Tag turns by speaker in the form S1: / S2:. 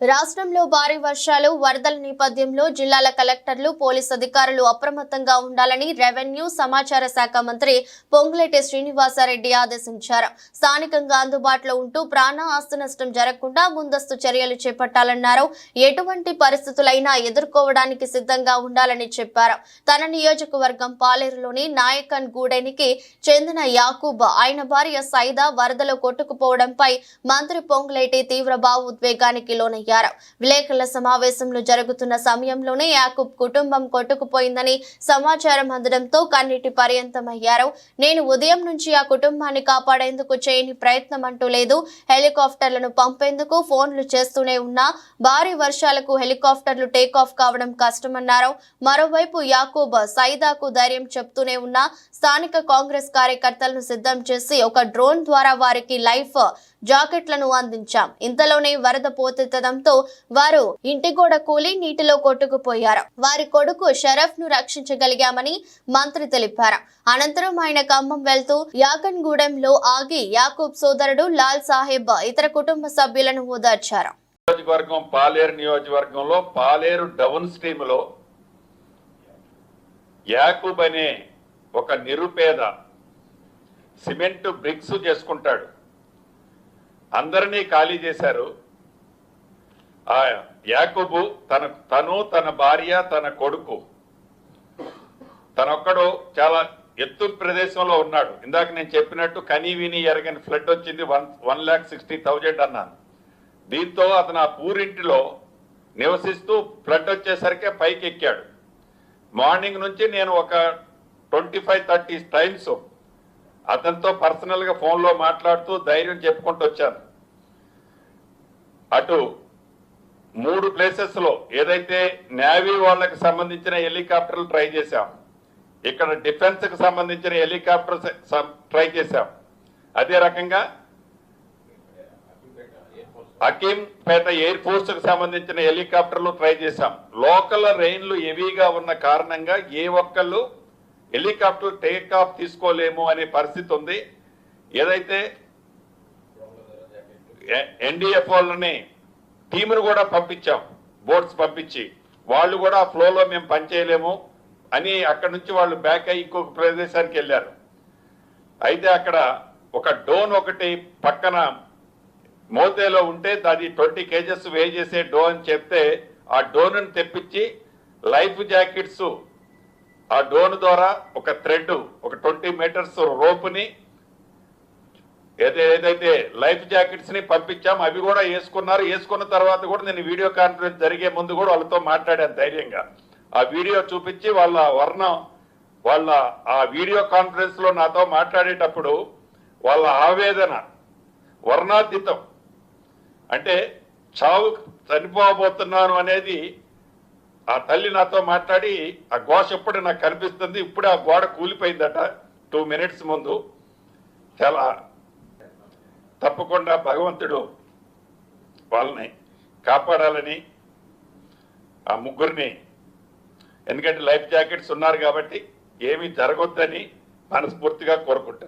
S1: రాష్ట్రంలో భారీ వర్షాలు వరదల నేపథ్యంలో జిల్లాల కలెక్టర్లు పోలీస్ అధికారులు అప్రమత్తంగా ఉండాలని రెవెన్యూ సమాచార శాఖ మంత్రి పొంగులేటి శ్రీనివాసారెడ్డి ఆదేశించారు. స్థానికంగా అందుబాటులో ఉంటూ ప్రాణ ఆస్తి నష్టం జరగకుండా ముందస్తు చర్యలు చేపట్టాలన్నారు. ఎటువంటి పరిస్థితులైనా ఎదుర్కోవడానికి సిద్ధంగా ఉండాలని చెప్పారు. తన నియోజకవర్గం పాలేరులోని నాయకన్ గూడెనికి చెందిన యాకూబ్ ఆయన భార్య సైదా వరదలో కొట్టుకుపోవడంపై మంత్రి పొంగులేటి తీవ్ర భావోద్వేగానికి లోనయ్యారు. విలేకరుల సమావేశంలో జరుగుతున్న సమయంలోనే యాకూబ్ కుటుంబం కొట్టుకుపోయిందని సమాచారం అందడంతో కన్నీటి పర్యంతమయ్యారు. నేను ఉదయం నుంచి ఆ కుటుంబాన్ని కాపాడేందుకు చేయని ప్రయత్నం అంటూ లేదు. హెలికాప్టర్లను పంపేందుకు ఫోన్లు చేస్తూనే ఉన్నా భారీ వర్షాలకు హెలికాప్టర్లు టేక్ ఆఫ్ కావడం కష్టమన్నారు. మరోవైపు యాకూబ్ సైదాకు ధైర్యం చెప్తూనే ఉన్నా స్థానిక కాంగ్రెస్ కార్యకర్తలను సిద్ధం చేసి ఒక డ్రోన్ ద్వారా వారికి లైఫ్ జాకెట్లను అందించాం. ఇంతలోనే వరద పోతెత్తడంతో వారు ఇంటి గోడ కూలి నీటిలో కొట్టుకుపోయారు. వారి కొడుకు షరఫ్ను రక్షించగలిగామని మంత్రి తెలిపారు. అనంతరం ఆయన ఖమ్మం వెళ్తూ యాకన్గూడెంలో ఆగి యాకూబ్ సోదరుడు లాల్ సాహెబ్ ఇతర కుటుంబ సభ్యులను ఓదార్చారు.
S2: నియోజకవర్గం పాలేరు నియోజకవర్గంలో పాలేరు డౌన్ స్ట్రీమ్లో యాకూబ్ అనే ఒక నిరుపేద సిమెంట్ బ్రిక్స్ చేసుకుంటాడు. అందరినీ ఖాళీ చేశారు. ఆ యాకూబు తన తను తన భార్య తన కొడుకు తనొక్కడు చాలా ఎత్తు ప్రదేశంలో ఉన్నాడు. ఇందాక నేను చెప్పినట్టు కనీ విని ఎరగని ఫ్లడ్ వచ్చింది one one lakh sixty thousand అన్నాను. దీంతో అతను ఆ పూరింటిలో నివసిస్తూ ఫ్లడ్ వచ్చేసరికి పైకి ఎక్కాడు. మార్నింగ్ నుంచి నేను ఒక ట్వంటీ ఫైవ్ థర్టీ టైమ్స్ అతనితో పర్సనల్గా ఫోన్లో మాట్లాడుతూ ధైర్యం చెప్పుకుంటూ వచ్చాను. అటు మూడు ప్లేసెస్లో ఏదైతే నేవీ వాళ్ళకి సంబంధించిన హెలికాప్టర్లు ట్రై చేశాం ఇక్కడ డిఫెన్స్కి సంబంధించిన హెలికాప్టర్ ట్రై చేశాం. అదే రకంగా అకీంపేట ఎయిర్ ఫోర్స్కు సంబంధించిన హెలికాప్టర్లు ట్రై చేశాం. లోకల్ రైన్లు హెవీగా ఉన్న కారణంగా ఏ ఒక్కళ్ళు హెలికాప్టర్ టేక్ ఆఫ్ తీసుకోలేము అనే పరిస్థితి ఉంది. ఏదైతే ఎన్డీఎఫ్ వాళ్ళని టీమును కూడా పంపించాం బోట్స్ పంపించి. వాళ్ళు కూడా ఆ ఫ్లోలో మేము పనిచేయలేము అని అక్కడ నుంచి వాళ్ళు బ్యాక్ అయ్యి ఇంకొక ప్రదేశానికి వెళ్ళారు. అయితే అక్కడ ఒక డోన్ ఒకటి పక్కన మోతేలో ఉంటే దాని ట్వంటీ కేజెస్ వే చేసే డో అని చెప్తే ఆ డోను తెప్పించి లైఫ్ జాకెట్స్ ఆ డోన్ ద్వారా ఒక థ్రెడ్ ఒక ట్వంటీ మీటర్స్ రోపుని ఏదైతే లైఫ్ జాకెట్స్ని పంపించాం అవి కూడా వేసుకున్నారు. వేసుకున్న తర్వాత కూడా నేను వీడియో కాన్ఫరెన్స్ జరిగే ముందు కూడా వాళ్ళతో మాట్లాడాను ధైర్యంగా. ఆ వీడియో చూపించి వాళ్ళ వర్ణం వాళ్ళ ఆ వీడియో కాన్ఫరెన్స్లో నాతో మాట్లాడేటప్పుడు వాళ్ళ ఆవేదన వర్ణాతీతం. అంటే చావు చనిపోబోతున్నాను అనేది ఆ తల్లి నాతో మాట్లాడి ఆ ఘోష ఎప్పుడు నాకు కనిపిస్తుంది ఇప్పుడే ఆ గోడ కూలిపోయిందట. టూ మినిట్స్ ముందు. చాలా తప్పకుండా భగవంతుడు వాళ్ళని కాపాడాలని ఆ ముగ్గురిని. ఎందుకంటే లైఫ్ జాకెట్స్ ఉన్నారు కాబట్టి ఏమీ జరగొద్దని మనస్ఫూర్తిగా కోరుకుంటున్నాను.